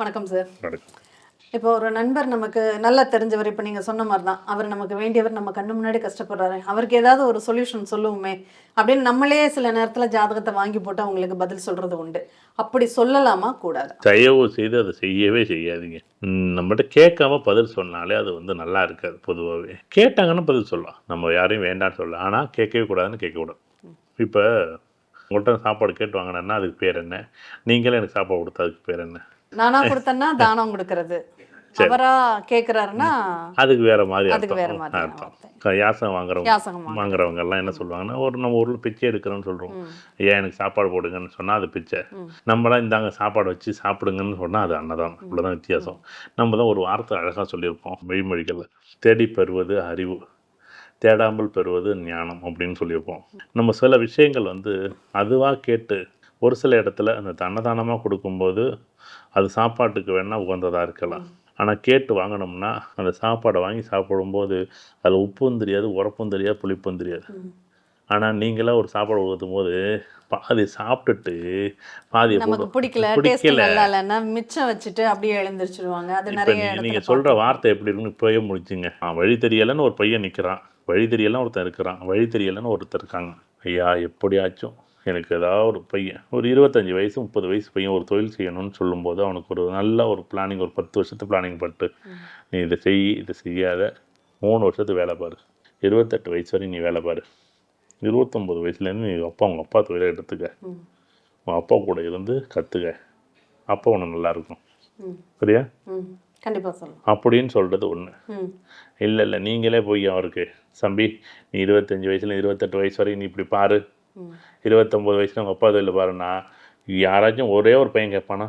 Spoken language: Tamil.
வணக்கம் சார் நடக்கும் இப்போ ஒரு நண்பர் நமக்கு நல்லா தெரிஞ்சவர் இப்போ நீங்கள் சொன்ன மாதிரி தான் அவர் நமக்கு வேண்டியவர் நம்ம கண்ணு முன்னாடி கஷ்டப்படுறாரு. அவருக்கு ஏதாவது ஒரு சொல்யூஷன் சொல்லுவோமே அப்படின்னு நம்மளே சில நேரத்தில் ஜாதகத்தை வாங்கி போட்டு அவங்களுக்கு பதில் சொல்கிறது உண்டு. அப்படி சொல்லலாமா? கூடாது? தயவு செய்து அதை செய்யவே செய்யாதீங்க. நம்மகிட்ட கேட்காம பதில் சொன்னாலே அது வந்து நல்லா இருக்காது பொதுவாகவே கேட்டாங்கன்னா பதில் சொல்லலாம். நம்ம யாரையும் வேண்டாம்னு சொல்லலாம் ஆனால் கேட்கவே கூடாதுன்னு கேட்கக்கூடாது இப்போ உங்கள்கிட்ட சாப்பாடு கேட்டு வாங்கினேன்னா அதுக்கு பேர் என்ன? நீங்களே எனக்கு சாப்பாடு கொடுத்தா அதுக்கு பேர் என்ன? நானா கொடுத்தேன்னா தானம் கொடுக்கறது. அவரா கேட்குறாருன்னா அதுக்கு வேற மாதிரி அதுக்கு வேற மாதிரியான அர்த்தம். யாசகம் வாங்குறவங்க. வாங்குறவங்க. எல்லாம் என்ன சொல்லுவாங்கன்னா ஒரு நம்ம ஊரில் பிச்சை எடுக்கிறோன்னு சொல்கிறோம் ஏன் எனக்கு சாப்பாடு போடுங்கன்னு சொன்னால் அது பிச்சை. நம்மளாம் இந்தாங்க சாப்பாடு வச்சு சாப்பிடுங்கன்னு சொன்னால் அது அன்னதானம். இவ்வளோதான் வித்தியாசம். நம்ம தான் ஒரு வார்த்தை அழகாக சொல்லியிருப்போம் மெய்மொழிகளில். தேடி பெறுவது அறிவு. தேடாமல் பெறுவது ஞானம் அப்படின்னு சொல்லியிருப்போம் நம்ம சில விஷயங்கள் வந்து அதுவாக கேட்டு ஒரு சில இடத்துல அந்த அன்னதானமாக கொடுக்கும்போது அது சாப்பாட்டுக்கு வேணால் உகந்ததாக இருக்கலாம். ஆனால் கேட்டு வாங்கினோம்னா அந்த சாப்பாடை வாங்கி சாப்பிடும்போது அதில் உப்பும் தெரியாது உரப்பும் தெரியாது புளிப்பும் தெரியாது. ஆனால் நீங்களா ஒரு சாப்பாடு ஊற்றும் போது பாதி சாப்பிட்டுட்டு பாதியை நமக்கு போடு பிடிக்கல பிடிக்கல. மிச்சம் வச்சுட்டு அப்படியே எழுந்திரிச்சிருவாங்க. அது நிறைய நீங்கள் சொல்கிற வார்த்தை எப்படி இருக்குன்னு இப்போயே முடிச்சுங்க. வழி தெரியலைன்னு ஒரு பையன் நிற்கிறான் வழி தெரியலன்னு ஒருத்தன் இருக்கிறான். வழி தெரியலைன்னு ஒருத்தர் இருக்காங்க. ஐயா எப்படியாச்சும் எனக்கு ஏதாவது ஒரு பையன் ஒரு இருபத்தஞ்சி வயசு முப்பது வயசு பையன் ஒரு தொழில் செய்யணும்னு சொல்லும்போது அவனுக்கு ஒரு நல்ல ஒரு பிளானிங் ஒரு பத்து வருஷத்து பிளானிங் பண்ணிட்டு நீ இதை செய் இதை செய்யாத. மூணு வருஷத்துக்கு வேலை பாரு. இருபத்தெட்டு வயசு வரையும் நீ வேலை பாரு. இருபத்தொம்போது வயசுலேருந்து நீ அப்பா உங்கள் அப்பா தொழிலை எடுத்துக்க. உன் அப்பா கூட இருந்து கற்றுக்க அப்போ உனக்கு நல்லா இருக்கும். ம். சரியா கண்டிப்பாக அப்படின்னு சொல்கிறது ஒன்று இல்லை இல்லை நீங்களே போய் அவருக்கு. சம்பி நீ இருபத்தஞ்சி வயசுல இருபத்தெட்டு வயசு வரைக்கும் நீ இப்படி பாரு. இருபத்தொம்போது வயசுல உங்கள் அப்பா தொழில் பாருன்னா யாராச்சும் ஒரே ஒரு பையன் கேட்பானா?